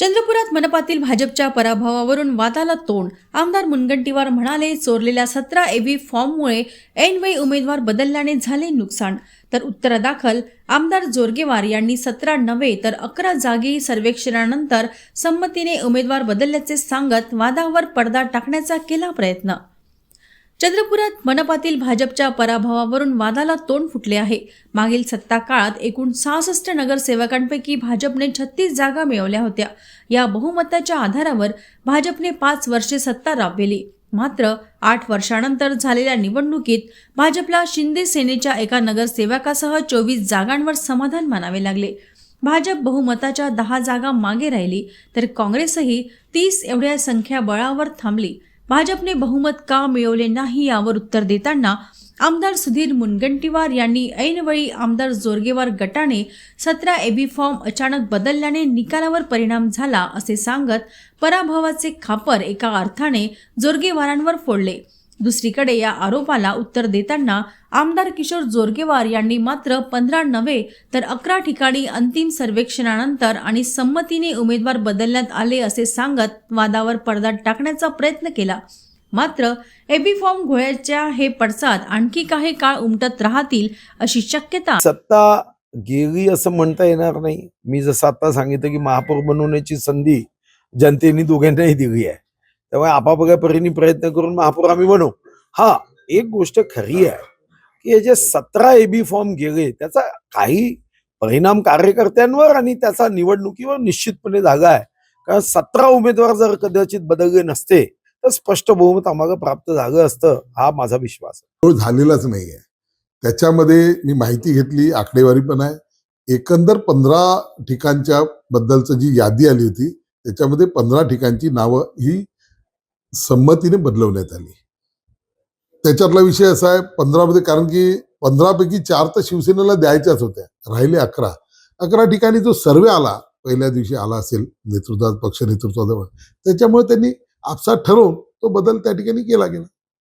चंद्रपुरात मनपातील भाजपच्या पराभवावरून वादाला तोंड. आमदार मुनगंटीवार म्हणाले चोरलेल्या सतरा एव्ही फॉर्ममुळे ऐनवेळी उमेदवार बदलल्याने झाले नुकसान. तर उत्तरादाखल आमदार जोरगेवार यांनी सतरा नव्हे तर अकरा जागी सर्वेक्षणानंतर संमतीने उमेदवार बदलल्याचे सांगत वादावर पडदा टाकण्याचा केला प्रयत्न. चंद्रपुरात मनपातील भाजपच्या पराभवावरून वादाला तोंड फुटले आहे. मागील सत्ता काळात एकूण सहासष्ट नगरसेवकांपैकी भाजपने छत्तीस जागा मिळवल्या होत्या. या बहुमताच्या आधारावर भाजपने पाच वर्षे सत्ता राबविली. मात्र आठ वर्षानंतर झालेल्या निवडणुकीत भाजपला शिंदे सेनेच्या एका नगरसेवकासह चोवीस जागांवर समाधान मानावे लागले. भाजप बहुमताच्या दहा जागा मागे राहिली तर काँग्रेसही तीस एवढ्या संख्याबळावर थांबली. भाजपने बहुमत का मिळवले नाही यावर उत्तर देताना आमदार सुधीर मुनगंटीवार यांनी ऐनवेळी आमदार जोरगेवार गटाने सतरा एबी फॉर्म अचानक बदलल्याने निकालावर परिणाम झाला असे सांगत पराभवाचे खापर एका अर्थाने जोरगेवारांवर फोडले. दुसरीकडे या आरोपाला उत्तर देताना आमदार किशोर जोरगेवार यांनी मात्र पंधरा नव्हे तर अकरा ठिकाणी अंतिम सर्वेक्षणानंतर आणि संमतीने उमेदवार बदलण्यात आले असे सांगत वादावर पडदा टाकण्याचा प्रयत्न केला. मात्र एबी फॉर्म घोळ्याच्या हे पडसाद आणखी काही काळ उमटत राहतील अशी शक्यता सत्ता गेली असं म्हणता येणार नाही. मी जसं आता सांगितलं की महापौर बनवण्याची संधी जनतेने दोघांनाही दिली आहे. त्यामुळे आपापल्या परीने प्रयत्न करून महापौर आम्ही म्हणू हा एक गोष्ट खरी आहे की हे जे सतरा एबी फॉर्म गेले त्याचा काही परिणाम कार्यकर्त्यांवर आणि त्याचा निवडणुकीवर निश्चितपणे झाला आहे. कारण सतरा उमेदवार जर कदाचित बदलले नसते तर स्पष्ट बहुमत आम्हाला प्राप्त झालं असतं हा माझा विश्वास तो झालेलाच नाही आहे. त्याच्यामध्ये मी माहिती घेतली आकडेवारी पण आहे. एकंदर पंधरा ठिकाणच्या बद्दलचं जी यादी आली होती त्याच्यामध्ये पंधरा ठिकाणची नावं ही संमतीने बदलवण्यात आली. त्याच्यातला विषय असा आहे पंधरामध्ये कारण की पंधरापैकी चार तर शिवसेनेला द्यायच्याच होत्या राहिले अकरा. अकरा ठिकाणी जो सर्वे आला पहिल्या दिवशी आला असेल नेतृत्वात पक्ष नेतृत्वाजवळ त्याच्यामुळे त्यांनी आपसात ठरवून तो बदल त्या ठिकाणी केला गेला.